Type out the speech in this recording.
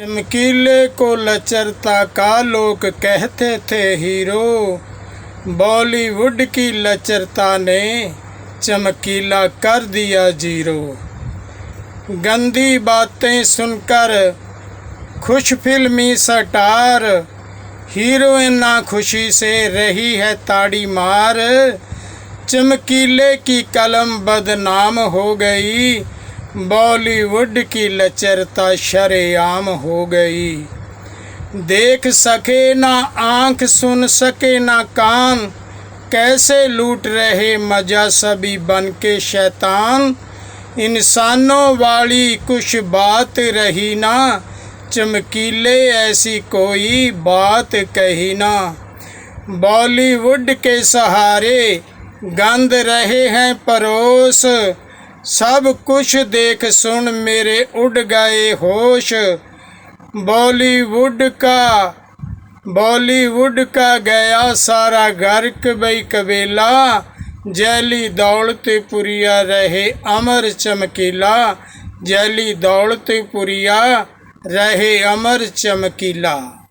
चमकीले को लचरता का लोग कहते थे हीरो। बॉलीवुड की लचरता ने चमकीला कर दिया ज़ीरो। गंदी बातें सुनकर खुश फिल्मी सटार, हीरोइन ना खुशी से रही है ताड़ी मार। चमकीले की कलम बदनाम हो गई बॉलीवुड की लचरता शरेआम हो गई। देख सके ना आँख, सुन सके ना कान, कैसे लूट रहे मज़ा सभी बन के शैतान। इंसानों वाली कुछ बात रही ना, चमकीले ऐसी कोई बात कही ना। बॉलीवुड के सहारे गंद रहे हैं परोस सब कुछ देख सुन मेरे उड़ गए होश बॉलीवुड का बॉलीवुड का गया सारा गर्क बई कबीला जैली दौड़ते पुरिया रहे अमर चमकीला जैली दौड़ते पुरिया रहे अमर चमकीला